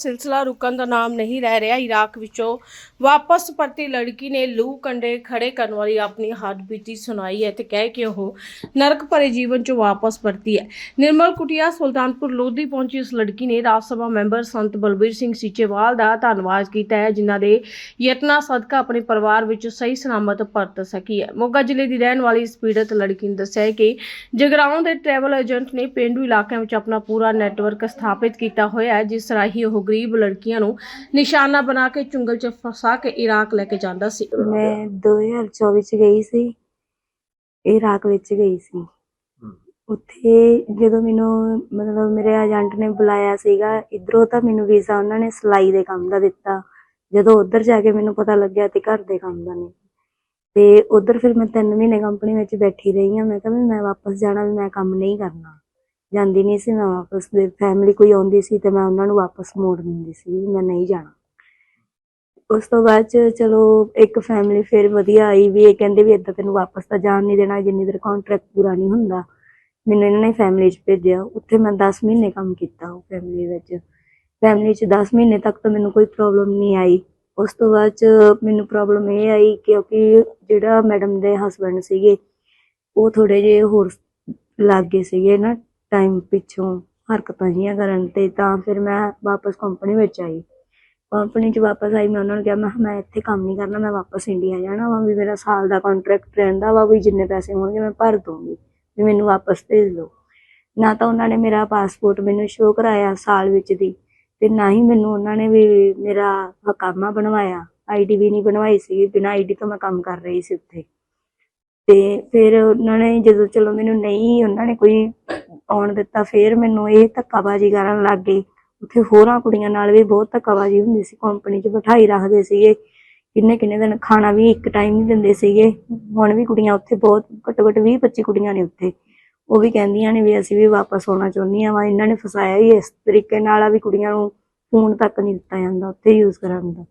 ਸਿਲਸਿਲਾ ਰੁਕਣ ਦਾ ਨਾਮ ਨਹੀਂ ਲੈ ਰਿਹਾ ਇਰਾਕ ਵਿੱਚੋਂ। ਵਾਪਸ ਪਰਤੀ ਲੜਕੀ ਨੇ ਲੂ ਕੰਡੇ ਖੜੇ ਕਰਨ ਵਾਲੀ ਆਪਣੀ ਹੱਡ ਬੀਤੀ ਸੁਣਾਈ ਹੈ ਤੇ ਕਹਿ ਕੇ ਉਹ ਨਰਕ ਭਰੇ ਜੀਵਨ ਚੋਂ ਵਾਪਸ ਪਰਤੀ ਹੈ। ਨਿਰਮਲ ਕੁਟਿਆ ਸੁਲਤਾਨਪੁਰ ਲੋਧੀ ਪਹੁੰਚੀ ਇਸ ਲੜਕੀ ਨੇ ਰਾਜ ਸਭਾ ਮੈਂਬਰ ਸੰਤ ਬਲਬੀਰ ਸਿੰਘ ਸੀਚੇਵਾਲ ਦਾ ਧੰਨਵਾਦ ਕੀਤਾ ਹੈ, ਜਿਨ੍ਹਾਂ ਦੇ ਯਤਨਾਂ ਸਦਕਾ ਆਪਣੇ ਪਰਿਵਾਰ ਵਿੱਚ ਸਹੀ ਸਲਾਮਤ ਪਰਤ ਸਕੀ ਹੈ। ਮੋਗਾ ਜ਼ਿਲ੍ਹੇ ਦੀ ਰਹਿਣ ਵਾਲੀ ਇਸ ਪੀੜਤ ਲੜਕੀ ਨੇ ਦੱਸਿਆ ਕਿ ਜਗਰਾਉਂ ਦੇ ਟਰੈਵਲ ਏਜੰਟ ਨੇ ਪੇਂਡੂ ਇਲਾਕਿਆਂ ਵਿੱਚ ਆਪਣਾ ਪੂਰਾ ਨੈਟਵਰਕ ਸਥਾਪਿਤ ਕੀਤਾ ਹੋਇਆ ਹੈ, ਜਿਸ ਰਾਹੀਂ ਉਹ ਗਰੀਬ ਲੜਕੀਆਂ ਨੂੰ ਨਿਸ਼ਾਨਾ ਬਣਾ ਕੇ ਚੁੰਗਲ 'ਚ ਫਸਾ ਕੇ ਇਰਾਕ ਲੈ ਕੇ ਜਾਂਦਾ ਸੀ। ਮੈਂ 2024 ਚ ਗਈ ਸੀ। ਇਰਾਕ ਵਿੱਚ ਗਈ ਸੀ। ਉੱਥੇ ਜਦੋਂ ਮੈਨੂੰ ਮਤਲਬ ਮੇਰੇ ਏਜੰਟ ਨੇ ਬੁਲਾਇਆ ਸੀਗਾ ਇਧਰੋਂ ਤਾਂ ਮੈਨੂੰ ਵੀਜ਼ਾ ਉਹਨਾਂ ਨੇ ਸਿਲਾਈ ਦੇ ਕੰਮ ਦਾ ਦਿੱਤਾ। ਜਦੋਂ ਉੱਧਰ ਜਾ ਕੇ ਮੈਨੂੰ ਪਤਾ ਲੱਗਿਆ ਤੇ ਘਰ ਦੇ ਕੰਮ ਦਾ ਨਹੀਂ। ਤੇ ਉੱਧਰ ਫਿਰ ਮੈਂ 3 ਮਹੀਨੇ ਕੰਪਨੀ ਵਿੱਚ ਬੈਠੀ ਰਹੀ ਹਾਂ। ਮੈਂ ਕਿਹਾ ਵੀ ਮੈਂ ਵਾਪਸ ਜਾਣਾ ਵੀ ਮੈਂ ਕੰਮ ਨਹੀਂ ਕਰਨਾ। ਜਾਂਦੀ ਨਹੀਂ ਸੀ, ਮੈਂ ਵਾਪਸ ਦੇ ਫੈਮਿਲੀ ਕੋਈ ਆਉਂਦੀ ਸੀ ਤੇ ਮੈਂ ਉਹਨਾਂ ਨੂੰ ਵਾਪਸ ਮੋੜ ਦਿੰਦੀ ਸੀ ਵੀ ਮੈਂ ਨਹੀਂ ਜਾਣਾ। ਉਸ ਤੋਂ ਬਾਅਦ ਚ ਚਲੋ ਇੱਕ ਫੈਮਿਲੀ ਫਿਰ ਵਧੀਆ ਆਈ ਵੀ ਇਹ ਕਹਿੰਦੇ ਵੀ ਇੱਦਾਂ ਤੈਨੂੰ ਵਾਪਸ ਤਾਂ ਜਾਣ ਨਹੀਂ ਦੇਣਾ, ਜਿੰਨੀ ਦੇਰ ਕੰਟਰੈਕਟ ਪੂਰਾ ਨਹੀਂ ਹੁੰਦਾ, ਮੈਨੂੰ ਇਹਨਾਂ ਨੇ ਫੈਮਿਲੀ 'ਚ ਭੇਜਿਆ। ਉੱਥੇ ਮੈਂ 10 ਮਹੀਨੇ ਕੰਮ ਕੀਤਾ ਉਹ ਫੈਮਿਲੀ ਵਿੱਚ। ਫੈਮਿਲੀ 'ਚ 10 ਮਹੀਨੇ ਤੱਕ ਤਾਂ ਮੈਨੂੰ ਕੋਈ ਪ੍ਰੋਬਲਮ ਨਹੀਂ ਆਈ। ਉਸ ਤੋਂ ਬਾਅਦ ਚ ਮੈਨੂੰ ਪ੍ਰੋਬਲਮ ਇਹ ਆਈ ਕਿਉਂਕਿ ਜਿਹੜਾ ਮੈਡਮ ਦੇ ਹਸਬੰਡ ਸੀਗੇ, ਉਹ ਥੋੜੇ ਜਿਹੇ ਹੋਰ ਲੱਗ ਗਏ ਸੀਗੇ ਨਾ ਟਾਈਮ ਪਿੱਛੋਂ ਹਰਕਤਾਂ ਜਿਹੀਆਂ ਕਰਨ ਤੇ ਤਾਂ ਫਿਰ ਮੈਂ ਵਾਪਸ ਕੰਪਨੀ ਵਿੱਚ ਆਈ। ਕੰਪਨੀ 'ਚ ਵਾਪਸ ਆਈ, ਮੈਂ ਉਹਨਾਂ ਨੂੰ ਕਿਹਾ, ਮੈਂ ਕਿਹਾ, ਮੈਂ ਇੱਥੇ ਕੰਮ ਨਹੀਂ ਕਰਨਾ, ਮੈਂ ਵਾਪਸ ਇੰਡੀਆ ਜਾਣਾ ਵਾ, ਵੀ ਮੇਰਾ ਸਾਲ ਦਾ ਕੰਟਰੈਕਟ ਰਹਿੰਦਾ ਵਾ, ਵੀ ਜਿੰਨੇ ਪੈਸੇ ਹੋਣਗੇ ਮੈਂ ਭਰ ਦੂੰਗੀ, ਵੀ ਮੈਨੂੰ ਵਾਪਸ ਭੇਜ ਦਿਓ। ਨਾ ਤਾਂ ਉਹਨਾਂ ਨੇ ਮੇਰਾ ਪਾਸਪੋਰਟ ਮੈਨੂੰ ਸ਼ੋਅ ਕਰਾਇਆ ਸਾਲ ਵਿੱਚ ਦੀ, ਤੇ ਨਾ ਹੀ ਮੈਨੂੰ ਉਹਨਾਂ ਨੇ ਵੀ ਮੇਰਾ ਹਕਾਮਾ ਬਣਵਾਇਆ। ਆਈਡੀ ਵੀ ਨਹੀਂ ਬਣਵਾਈ ਸੀ ਬਿਨਾਂ ਆਈਡੀ ਤੋਂ ਮੈਂ ਕੰਮ ਕਰ ਰਹੀ ਸੀ ਉੱਥੇ। ਤੇ ਫਿਰ ਉਹਨਾਂ ਨੇ ਜਦੋਂ ਚਲੋ ਮੈਨੂੰ ਨਹੀਂ, ਉਹਨਾਂ ਨੇ ਕੋਈ ਆਉਣ ਦਿੱਤਾ, ਫਿਰ ਮੈਨੂੰ ਇਹ ਧੱਕਾਬਾਜ਼ੀ ਕਰਨ ਲੱਗ ਗਏ। ਉੱਥੇ ਹੋਰਾਂ ਕੁੜੀਆਂ ਨਾਲ ਵੀ ਬਹੁਤ ਧੱਕਾਬਾਜ਼ੀ ਹੁੰਦੀ ਸੀ ਕੰਪਨੀ 'ਚ ਬਿਠਾਈ ਰੱਖਦੇ ਸੀਗੇ। ਕਿੰਨੇ ਕਿੰਨੇ ਦਿਨ ਖਾਣਾ ਵੀ ਇੱਕ ਟਾਈਮ ਹੀ ਦਿੰਦੇ ਸੀਗੇ। ਹੁਣ ਵੀ ਕੁੜੀਆਂ ਉੱਥੇ ਬਹੁਤ ਘੱਟੋ ਘੱਟ 20 25 ਕੁੜੀਆਂ ਨੇ ਉੱਥੇ। ਉਹ ਵੀ ਕਹਿੰਦੀਆਂ ਨੇ ਵੀ ਅਸੀਂ ਵੀ ਵਾਪਸ ਆਉਣਾ ਚਾਹੁੰਦੀਆਂ ਵਾ, ਇਹਨਾਂ ਨੇ ਫਸਾਇਆ ਹੀ ਇਸ ਤਰੀਕੇ ਨਾਲ ਆ ਵੀ ਕੁੜੀਆਂ ਨੂੰ ਫੋਨ ਤੱਕ ਨਹੀਂ ਦਿੱਤਾ ਜਾਂਦਾ ਉੱਥੇ ਯੂਜ਼ ਕਰਨ ਦਾ।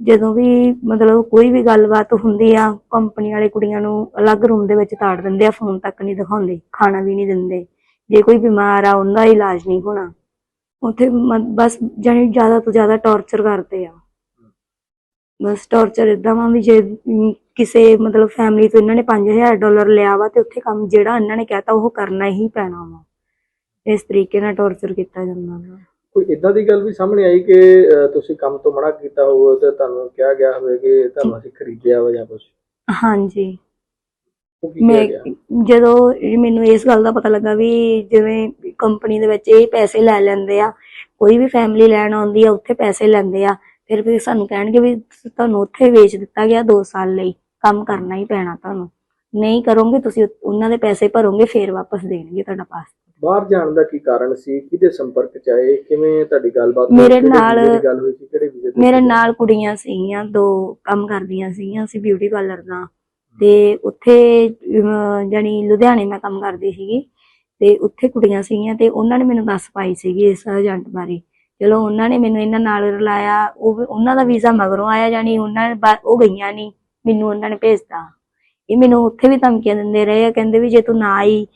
ਜਦੋਂ ਵੀ ਮਤਲਬ ਕੋਈ ਵੀ ਗੱਲਬਾਤ ਹੁੰਦੀ ਆ ਕੰਪਨੀ ਵਾਲੇ ਕੁੜੀਆਂ ਨੂੰ ਅਲੱਗ ਰੂਮ ਦੇ ਵਿੱਚ ਤਾੜ ਦਿੰਦੇ ਆ ਫੋਨ ਤੱਕ ਨਹੀਂ ਦਿਖਾਉਂਦੇ, ਖਾਣਾ ਵੀ ਨਹੀਂ ਦਿੰਦੇ। ਜੇ ਕੋਈ ਬਿਮਾਰ ਆ, ਉਹਦਾ ਇਲਾਜ ਨਹੀਂ ਹੋਣਾ। ਉੱਥੇ ਬਸ ਜਾਣੀ ਜ਼ਿਆਦਾ ਤੋਂ ਜ਼ਿਆਦਾ ਟੌਰਚਰ ਕਰਦੇ ਆ। ਬਸ ਟੌਰਚਰ ਇਦਾਂ ਵਾ ਵੀ ਜੇ ਕਿਸੇ ਮਤਲਬ ਫੈਮਿਲੀ ਤੋਂ ਇਹਨਾਂ ਨੇ 5000 ਡਾਲਰ ਲਿਆ ਵਾ ਤੇ ਉੱਥੇ ਕੰਮ ਜਿਹੜਾ ਇਹਨਾਂ ਨੇ ਕਹਿਤਾ, ਉਹ ਕਰਨਾ ਹੀ ਪੈਣਾ ਵਾ। ਇਸ ਤਰੀਕੇ ਨਾਲ ਟੌਰਚਰ ਕੀਤਾ ਜਾਂਦਾ ਵਾ। ਕੋਈ ਇਦਾਂ ਦੀ ਗੱਲ ਵੀ ਸਾਹਮਣੇ ਆਈ ਕਿ ਤੁਸੀਂ ਕੰਮ ਤੋਂ ਮਨਾ ਕੀਤਾ ਹੋਵੇ ਤੇ ਤੁਹਾਨੂੰ ਕਿਹਾ ਗਿਆ ਹੋਵੇ ਕਿ ਤੁਹਾਨੂੰ ਅਸੀਂ ਖਰੀਦਿਆ ਵਾ ਜਾਂ ਕੁਝ ਹਾਂਜੀ। ਮੈਂ ਜਦੋਂ ਮੈਨੂੰ ਇਸ ਗੱਲ ਦਾ ਪਤਾ ਲੱਗਾ ਵੀ ਜਿਵੇਂ ਕੰਪਨੀ ਦੇ ਵਿੱਚ ਇਹ ਪੈਸੇ ਲੈ ਲੈਂਦੇ ਆ ਕੋਈ ਵੀ ਫੈਮਿਲੀ ਲੈਣ ਆਉਂਦੀ ਆ ਉੱਥੇ ਪੈਸੇ ਲੈਂਦੇ ਆ ਫਿਰ ਵੀ ਸਾਨੂੰ ਕਹਿਣਗੇ ਵੀ ਤੁਹਾਨੂੰ ਉੱਥੇ ਵੇਚ ਦਿੱਤਾ ਗਿਆ 2 ਸਾਲ ਲਈ ਕੰਮ ਕਰਨਾ ਹੀ ਪੈਣਾ ਤੁਹਾਨੂੰ। ਨਹੀਂ ਕਰੋਗੇ ਤੁਸੀਂ ਉਹਨਾਂ ਦੇ ਪੈਸੇ ਭਰੋਗੇ ਫਿਰ ਵਾਪਸ ਦੇਣਗੇ ਤੁਹਾਡਾ ਪਾਸਪੋਰਟ। ਬਾਹਰ ਜਾਣ ਦਾ ਕੀ ਕਾਰਨ ਸੀ? ਕਿਹਦੇ ਸੰਪਰਕ ਚ ਆਏ? ਕਿਵੇਂ ਤੁਹਾਡੀ ਗੱਲਬਾਤ ਮੇਰੇ ਕਿਹੜੇ ਨਾਲ- ਵੀਜ਼ੇ ਦੀ ਗੱਲ ਹੋਈ ਸੀ? ਕਿਹੜੇ ਵੀਜ਼ੇ ਤੇ ਮੇਰੇ ਨਾਲ ਕੁੜੀਆਂ ਸੀਗੀਆਂ ਦੋ ਕੰਮ ਕਰਦੀਆਂ ਸੀਗੀਆਂ ਅਸੀਂ ਬਿਊਟੀ ਪਾਰਲਰ ਦਾ। ਤੇ ਉੱਥੇ ਜਾਣੀ ਲੁਧਿਆਣੇ ਮੈਂ ਕੰਮ ਕਰਦੀ ਸੀਗੀ। ਤੇ ਉੱਥੇ ਕੁੜੀਆਂ ਸੀਗੀਆਂ ਤੇ ਉਹਨਾਂ ਨੇ ਮੈਨੂੰ ਦੱਸ ਪਾਈ ਸੀਗੀ ਇਸ ਏਜੰਟ ਬਾਰੇ। ਚਲੋ ਉਹਨਾਂ ਨੇ ਮੈਨੂੰ ਇਹਨਾਂ ਨਾਲ ਰਲਾਇਆ। ਉਹ ਵੀ- ਉਹਨਾਂ ਦਾ ਵੀਜ਼ਾ ਮਗਰੋਂ ਆਇਆ ਜਾਣੀ ਉਹਨਾਂ ਨੇ ਬਾ- ਉਹ ਗਈਆਂ ਨਹੀਂ ਮੈਨੂੰ ਉਹਨਾਂ ਨੇ ਭੇਜਤਾ। ਇਹ ਮੈਨੂੰ ਉੱਥੇ ਵੀ ਧਮਕੀਆਂ ਦਿੰਦੇ ਰਹੇ ਆ ਕਹਿੰਦੇ ਵੀ ਜੇ ਤੂੰ ਨਾ ਆਈ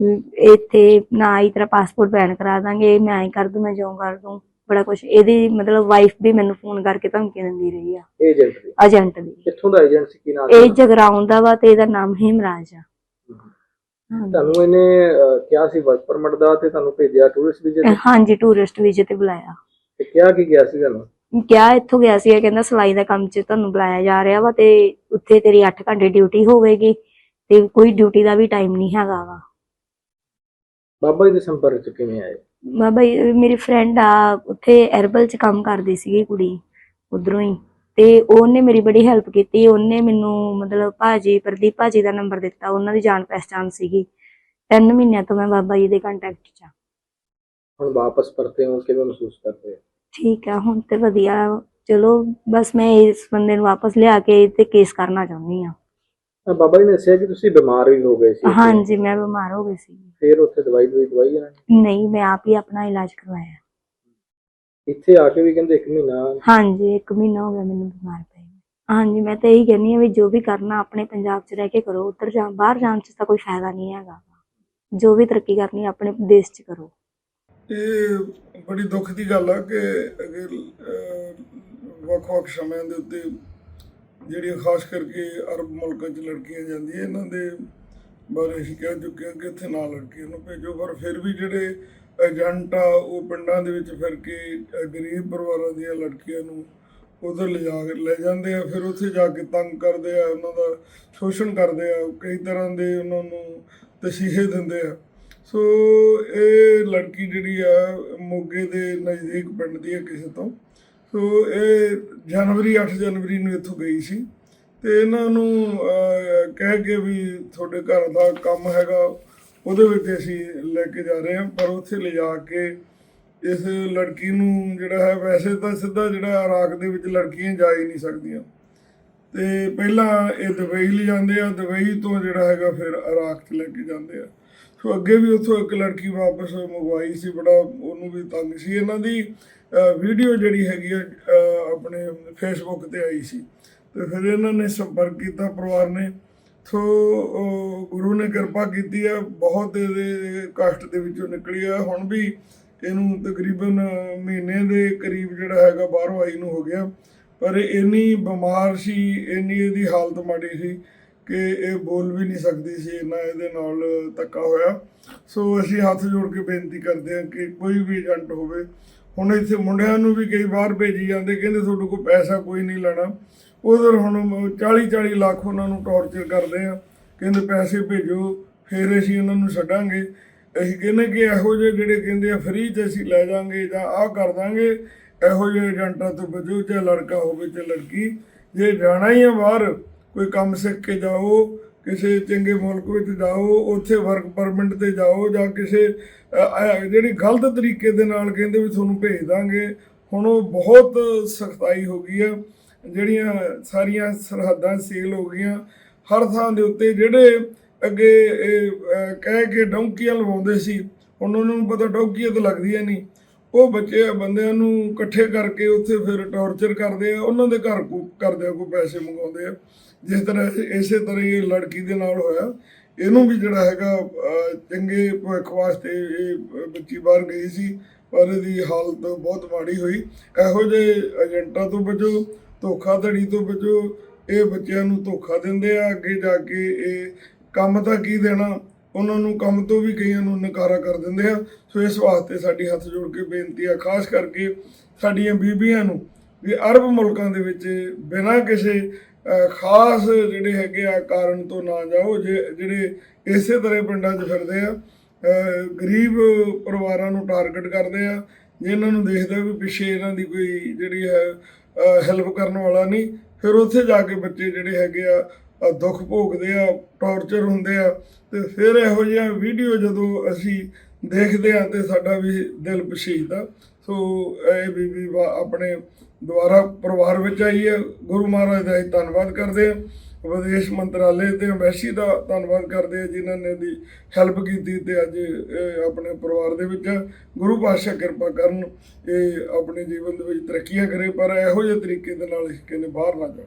ਇੱਥੇ ਨਾ ਆਈ ਤੇਰਾ ਪਾਸਪੋਰਟ ਬੈਨ ਕਰਾ ਦਾਂਗੇ ਮੈਂ ਐਂ ਕਰ ਦੂੰ ਮੈਂ ਜਿਉਂ ਕਰ ਦੂੰ। ਬੜਾ ਕੁਝ ਇਹਦੀ ਮਤਲਬ ਵਾਈਫ ਵੀ ਮੈਨੂੰ ਫੋਨ ਕਰਕੇ ਧਮਕੀਆਂ ਦਿੰਦੀ ਰਹੀ ਆ। ਏਜੰਟ ਦੀ? ਏਜੰਟ ਦੀ। ਕਿੱਥੋਂ ਦਾ ਏਜੰਟ ਸੀ? ਕੀ ਨਾਮ ਇਹ ਜਗਰਾਉਂ ਦਾ ਵਾ ਤੇ ਇਹਦਾ ਨਾਮ ਹੇਮਰਾਜ ਆ। ਤੁਹਾਨੂੰ ਇਹਨੇ ਕਿਹਾ ਸੀ ਵਰਕ ਪਰਮਿਟ ਦਾ ਤੇ ਤੁਹਾਨੂੰ ਭੇਜਿਆ ਟੂਰਿਸਟ ਵੀਜ਼ੇ ਤੇ? ਹਾਂਜੀ ਟੂਰਿਸਟ ਵੀਜ਼ੇ ਤੇ ਬੁਲਾਇਆ। ਤੇ ਕਿਹਾ ਕੀ ਗਿਆ ਸੀ ਤੁਹਾਨੂੰ? ਕਿਹਾ ਇੱਥੋਂ ਗਿਆ ਸੀ ਇਹ ਕਹਿੰਦਾ ਸਲਾਈ ਦਾ ਕੰਮ 'ਚ ਤੁਹਾਨੂੰ ਬੁਲਾਇਆ ਜਾ ਰਿਹਾ ਵਾ ਤੇ ਉੱਥੇ ਤੇਰੀ 8 ਘੰਟੇ ਡਿਊਟੀ ਹੋਵੇਗੀ ਤੇ ਕੋਈ ਡਿਊਟੀ ਦਾ ਵੀ ਟਾਈਮ ਨਹੀਂ ਹੈਗਾ ਵਾ। ਬਾਬਾ ਜੀ ਦੇ ਸੰਪਰਕ ਚ ਕਿਵੇਂ ਆਏ? ਬਾਬਾ ਜੀ, ਮੇਰੀ ਫਰੈਂਡ ਆ ਉੱਥੇ ਐਰਬਲ 'ਚ ਕੰਮ ਕਰਦੀ ਸੀਗੀ ਕੁੜੀ ਉਧਰੋਂ ਹੀ। ਤੇ ਉਹਨੇ ਮੇਰੀ ਬੜੀ ਹੈਲਪ ਕੀਤੀ ਉਹਨੇ ਮੈਨੂੰ ਮਤਲਬ ਭਾਜੀ ਪ੍ਰਦੀਪ ਭਾਜੀ ਦਾ ਨੰਬਰ ਦਿੱਤਾ ਉਹਨਾਂ ਦੀ ਜਾਣ ਪਹਿਚਾਣ ਸੀਗੀ। ਤਿੰਨ ਮਹੀਨਿਆਂ ਤੋਂ ਮੈਂ ਬਾਬਾ ਜੀ ਦੇ ਕੰਟੈਕਟ 'ਚ ਆ। ਹੁਣ ਵਾਪਸ ਪਰਤੇ ਹੋ ਕਿਵੇਂ ਮਹਿਸੂਸ ਕਰਦੇ ਹੋ? ਠੀਕ ਆ ਹੁਣ ਤੇ ਵਧੀਆ। ਚਲੋ ਬਸ ਮੈਂ ਇਸ ਬੰਦੇ ਨੂੰ ਵਾਪਸ ਲਿਆ ਕੇ ਤੇ ਕੇਸ ਕਰਨਾ ਚਾਹੁੰਦੀ ਆ। ਤਾਂ ਬਾਬਾ ਜੀ ਨੇ ਦੱਸਿਆ ਕਿ ਤੁਸੀਂ ਬਿਮਾਰ ਵੀ ਹੋ ਗਏ ਸੀ ਹਾਂਜੀ ਮੈਂ ਬਿਮਾਰ ਹੋ ਗਈ ਸੀ। ਫਿਰ ਉੱਥੇ ਦਵਾਈ ਦਵਾਈ ਦਵਾਈ ਇਹਨਾਂ ਨੇ? ਨਹੀਂ ਮੈਂ ਆਪ ਹੀ ਆਪਣਾ ਇਲਾਜ ਕਰਵਾਇਆ। ਇੱਥੇ ਆ ਕੇ ਵੀ ਕਹਿੰਦੇ ਇੱਕ ਮਹੀਨਾ ਹਾਂਜੀ 1 ਮਹੀਨਾ ਹੋ ਗਿਆ ਮੈਨੂੰ ਬਿਮਾਰ ਪਈ ਨੂੰ। ਹਾਂਜੀ ਮੈਂ ਤਾਂ ਇਹੀ ਕਹਿੰਦੀ ਆ ਵੀ ਜੋ ਵੀ ਕਰਨਾ ਆਪਣੇ ਪੰਜਾਬ 'ਚ ਰਹਿ ਕੇ ਕਰੋ ਉੱਧਰ ਜਾ ਬਾਹਰ ਜਾਣ 'ਚ ਤਾਂ ਕੋਈ ਫਾਇਦਾ ਨਹੀਂ ਹੈਗਾ। ਜੋ ਵੀ ਤਰੱਕੀ ਕਰਨੀ ਆਪਣੇ ਦੇਸ਼ 'ਚ ਕਰੋ। ਇਹ ਬੜੀ ਦੁੱਖ ਦੀ ਗੱਲ ਆ ਕਿ ਅਗੇ ਵੱਖ-ਵੱਖ ਸਮਿਆਂ ਦੇ ਉੱਤੇ ਜਿਹੜੀਆਂ ਖਾਸ ਕਰਕੇ ਅਰਬ ਮੁਲਕਾਂ 'ਚ ਲੜਕੀਆਂ ਜਾਂਦੀਆਂ, ਇਹਨਾਂ ਦੇ ਬਾਰੇ ਅਸੀਂ ਕਹਿ ਚੁੱਕੇ ਹਾਂ ਕਿ ਇੱਥੇ ਨਾ ਲੜਕੀਆਂ ਨੂੰ ਭੇਜੋ। ਪਰ ਫਿਰ ਵੀ ਜਿਹੜੇ ਏਜੰਟ ਆ, ਉਹ ਪਿੰਡਾਂ ਦੇ ਵਿੱਚ ਫਿਰ ਕੇ ਗਰੀਬ ਪਰਿਵਾਰਾਂ ਦੀਆਂ ਲੜਕੀਆਂ ਨੂੰ ਉਧਰ ਲਿਜਾ ਕੇ ਲੈ ਜਾਂਦੇ ਆ। ਫਿਰ ਉੱਥੇ ਜਾ ਕੇ ਤੰਗ ਕਰਦੇ ਆ, ਉਹਨਾਂ ਦਾ ਸ਼ੋਸ਼ਣ ਕਰਦੇ ਆ, ਕਈ ਤਰ੍ਹਾਂ ਦੇ ਉਹਨਾਂ ਨੂੰ ਤਸੀਹੇ ਦਿੰਦੇ ਆ। ਸੋ ਇਹ ਲੜਕੀ ਜਿਹੜੀ ਆ, ਮੋਗੇ ਦੇ ਨਜ਼ਦੀਕ ਪਿੰਡ ਦੀ ਹੈ ਕਿਸੇ ਤੋਂ। ਸੋ ਇਹ ਜਨਵਰੀ 8 ਜਨਵਰੀ ਨੂੰ ਇੱਥੋਂ ਗਈ ਸੀ। ਤੇ ਇਹਨਾਂ ਨੂੰ ਕਹਿ ਕੇ ਵੀ ਤੁਹਾਡੇ ਘਰ ਦਾ ਕੰਮ ਹੈਗਾ, ਉਹਦੇ ਵਿੱਚ ਅਸੀਂ ਲੈ ਕੇ ਜਾ ਰਹੇ ਹਾਂ। ਪਰ ਉੱਥੇ ਲਿਜਾ ਕੇ ਇਸ ਲੜਕੀ ਨੂੰ ਜਿਹੜਾ ਹੈ, ਵੈਸੇ ਤਾਂ ਸਿੱਧਾ ਜਿਹੜਾ ਇਰਾਕ ਦੇ ਵਿੱਚ ਲੜਕੀਆਂ ਜਾ ਹੀ ਨਹੀਂ ਸਕਦੀਆਂ। ਤੇ ਪਹਿਲਾਂ ਇਹ ਦੁਬਈ ਲੈ ਜਾਂਦੇ ਆ, ਦੁਬਈ ਤੋਂ ਜਿਹੜਾ ਹੈਗਾ ਫਿਰ ਇਰਾਕ 'ਚ ਲੈ ਕੇ ਜਾਂਦੇ ਆ। ਸੋ ਅੱਗੇ ਵੀ ਉੱਥੋਂ ਇੱਕ ਲੜਕੀ ਵਾਪਸ ਮੰਗਵਾਈ ਸੀ, ਬੜਾ ਉਹਨੂੰ ਵੀ ਤੰਗ ਸੀ। ਇਹਨਾਂ ਦੀ ਵੀਡੀਓ ਜਿਹੜੀ ਹੈਗੀ ਆ ਆਪਣੇ ਫੇਸਬੁੱਕ ਤੇ ਆਈ ਸੀ। ਤੇ ਫਿਰ ਇਹਨਾਂ ਨੇ ਸੰਪਰਕ ਕੀਤਾ ਪਰਿਵਾਰ ਨੇ। ਸੋ ਗੁਰੂ ਨੇ ਕਿਰਪਾ ਕੀਤੀ ਹੈ ਬਹੁਤ ਇਹਦੇ ਕਸ਼ਟ ਦੇ ਵਿੱਚੋਂ ਨਿਕਲੀ ਆ। ਹੁਣ ਵੀ ਇਹਨੂੰ ਤਕਰੀਬਨ ਮਹੀਨੇ ਦੇ ਕਰੀਬ ਜਿਹੜਾ ਹੈਗਾ, ਬਾਹਰੋਂ ਆਈ ਨੂੰ ਹੋ ਗਿਆ। ਪਰ ਇੰਨੀ ਬਿਮਾਰ ਸੀ, ਇੰਨੀ ਇਹਦੀ ਹਾਲਤ ਮਾੜੀ ਸੀ ਕਿ ਇਹ ਬੋਲ ਵੀ ਨਹੀਂ ਸਕਦੀ ਸੀ, ਇੰਨਾ ਇਹਦੇ ਨਾਲ ਧੱਕਾ ਹੋਇਆ। ਸੋ ਅਸੀਂ ਹੱਥ ਜੋੜ ਕੇ ਬੇਨਤੀ ਕਰਦੇ ਹਾਂ ਕਿ ਕੋਈ ਵੀ ਏਜੰਟ ਹੋਵੇ ਹੁਣ ਇੱਥੇ ਮੁੰਡਿਆਂ ਨੂੰ ਵੀ ਕਈ ਵਾਰ ਭੇਜੀ ਜਾਂਦੇ, ਕਹਿੰਦੇ ਤੁਹਾਡੇ ਕੋਲ ਪੈਸਾ ਕੋਈ ਨਹੀਂ ਲੈਣਾ। ਉਧਰ ਹੁਣ 40 40 ਲੱਖ ਉਹਨਾਂ ਨੂੰ ਟੌਰਚਰ ਕਰਦੇ ਆ, ਕਹਿੰਦੇ ਪੈਸੇ ਭੇਜੋ, ਫਿਰ ਅਸੀਂ ਉਹਨਾਂ ਨੂੰ ਛੱਡਾਂਗੇ। ਅਸੀਂ ਕਹਿੰਦੇ ਕਿ ਇਹੋ ਜਿਹੇ ਜਿਹੜੇ ਕਹਿੰਦੇ ਆ ਫ੍ਰੀ 'ਚ ਅਸੀਂ ਲੈ ਜਾਾਂਗੇ ਜਾਂ ਆਹ ਕਰ ਦਾਂਗੇ, ਇਹੋ ਜਿਹੇ ਏਜੰਟਾਂ ਤੋਂ ਬਚੋ, ਚਾਹੇ ਲੜਕਾ ਹੋਵੇ ਚਾਹੇ ਲੜਕੀ। ਜੇ ਜਾਣਾ ਹੀ ਆ ਬਾਹਰ, ਕੋਈ ਕੰਮ ਸਿੱਖ ਕੇ ਜਾਓ ਕਿਸੇ ਚੰਗੇ ਮੁਲਕ ਵਿੱਚ ਜਾਓ, ਉੱਥੇ ਵਰਕ ਪਰਮਿਟ ਤੇ ਜਾਓ ਜਾਂ ਕਿਸੇ ਜਿਹੜੀ ਗਲਤ ਤਰੀਕੇ ਦੇ ਨਾਲ ਕਹਿੰਦੇ ਵੀ ਤੁਹਾਨੂੰ ਭੇਜ ਦਾਂਗੇ, ਹੁਣ ਉਹ ਬਹੁਤ ਸਖਤਾਈ ਹੋ ਗਈ ਆ। ਜਿਹੜੀਆਂ ਸਾਰੀਆਂ ਸਰਹੱਦਾਂ ਸੀਲ ਹੋ ਗਈਆਂ, ਹਰ ਥਾਂ ਦੇ ਉੱਤੇ ਜਿਹੜੇ ਅੱਗੇ ਕਹਿ ਕੇ ਡੌਂਕੀਆਂ ਲਵਾਉਂਦੇ ਸੀ, ਹੁਣ ਉਹਨਾਂ ਨੂੰ ਪਤਾ ਡੌਂਕੀਆਂ ਤਾਂ ਲੱਗਦੀਆਂ ਨਹੀਂ। ਉਹ ਬੱਚੇ ਬੰਦਿਆਂ ਨੂੰ ਇਕੱਠੇ ਕਰਕੇ ਉੱਥੇ ਫਿਰ ਟੌਰਚਰ ਕਰਦੇ ਆ, ਉਹਨਾਂ ਦੇ ਘਰ ਕੋ ਕਰਦੇ ਆ ਕੋ ਪੈਸੇ ਮੰਗਾਉਂਦੇ ਆ। ਜਿਸ ਤਰ੍ਹਾਂ ਇਸੇ ਤਰ੍ਹਾਂ ਇਹ ਲੜਕੀ ਦੇ ਨਾਲ ਹੋਇਆ। ਇਹਨੂੰ ਵੀ ਜਿਹੜਾ ਹੈਗਾ ਚੰਗੇ ਭਵਿੱਖ ਵਾਸਤੇ ਇਹ ਬੱਚੀ ਬਾਹਰ ਗਈ ਸੀ, ਪਰ ਇਹਦੀ ਹਾਲਤ ਬਹੁਤ ਮਾੜੀ ਹੋਈ। ਇਹੋ ਜਿਹੇ ਏਜੰਟਾਂ ਤੋਂ ਬਚੋ, ਧੋਖਾਧੜੀ ਤੋਂ ਬਚੋ, ਇਹ ਬੱਚਿਆਂ ਨੂੰ ਧੋਖਾ ਦਿੰਦੇ ਆ, ਅੱਗੇ ਜਾ ਕੇ ਇਹ ਕੰਮ ਤਾਂ ਕੀ ਦੇਣਾ? ਉਹਨਾਂ ਨੂੰ ਕੰਮ ਤੋਂ ਵੀ ਕਈਆਂ ਨੂੰ ਨਕਾਰਾ ਕਰ ਦਿੰਦੇ ਆ। ਸੋ ਇਸ ਵਾਸਤੇ ਸਾਡੀ ਹੱਥ ਜੋੜ ਕੇ ਬੇਨਤੀ ਆ, ਖਾਸ ਕਰਕੇ ਸਾਡੀਆਂ ਬੀਬੀਆਂ ਨੂੰ ਵੀ ਅਰਬ ਮੁਲਕਾਂ ਦੇ ਵਿੱਚ ਬਿਨਾਂ ਕਿਸੇ ਖਾਸ ਜਿਹੜੇ ਹੈਗੇ ਆ ਕਾਰਨ ਤੋਂ ਨਾ ਜਾਓ, ਜੇ, ਜਿਹੜੇ ਇਸੇ ਤਰ੍ਹਾਂ ਪਿੰਡਾਂ 'ਚ ਫਿਰਦੇ ਆ ਗਰੀਬ ਪਰਿਵਾਰਾਂ ਨੂੰ ਟਾਰਗੇਟ ਕਰਦੇ ਆ, ਜਿਨ੍ਹਾਂ ਨੂੰ ਦੇਖਦਾ ਵੀ ਪਿੱਛੇ ਇਹਨਾਂ ਦੀ ਕੋਈ ਜਿਹੜੀ ਹੈ ਹੈਲਪ ਕਰਨ ਵਾਲਾ ਨਹੀਂ, ਫਿਰ ਉੱਥੇ ਜਾ ਕੇ ਬੱਚੇ ਜਿਹੜੇ ਹੈਗੇ ਆ ਦੁੱਖ ਭੋਗਦੇ ਆ, ਟੌਰਚਰ ਹੁੰਦੇ ਆ, ਤੇ ਫਿਰ ਇਹੋ ਜਿਹੀਆਂ ਵੀਡੀਓ ਜਦੋਂ ਅਸੀਂ ਦੇਖਦੇ ਆ ਤੇ ਸਾਡਾ ਵੀ ਦਿਲ ਪਛੀਦਾ ਸੋ ਇਹ ਬੀਬੀ ਵਾ- ਆਪਣੇ ਦੁਆਰਾ ਪਰਿਵਾਰ ਵਿੱਚ ਆਈ ਹੈ। ਗੁਰੂ ਮਹਾਰਾਜ ਦਾ ਅਸੀਂ ਧੰਨਵਾਦ ਕਰਦੇ ਆ ਵਿਦੇਸ਼ ਮੰਤਰਾਲੇ ਤੇ ਅੰਬੈਸੀ ਦਾ ਧੰਨਵਾਦ ਕਰਦੇ ਆ ਜਿਨ੍ਹਾਂ ਨੇ ਦੀ ਹੈਲਪ ਕੀਤੀ ਤੇ ਅੱਜ ਇਹ ਆਪਣੇ ਪਰਿਵਾਰ ਦੇ ਵਿੱਚ ਗੁਰੂ ਪਾਤਸ਼ਾਹ ਕਿਰਪਾ ਕਰਨ, ਇਹ ਆਪਣੇ ਜੀਵਨ ਦੇ ਵਿੱਚ ਤਰੱਕੀਆਂ ਕਰੇ, ਪਰ ਇਹੋ ਜਿਹੇ ਤਰੀਕੇ ਦੇ ਨਾਲ ਅਸੀਂ ਕਹਿੰਦੇ ਬਾਹਰ ਨਾ ਜਾਓ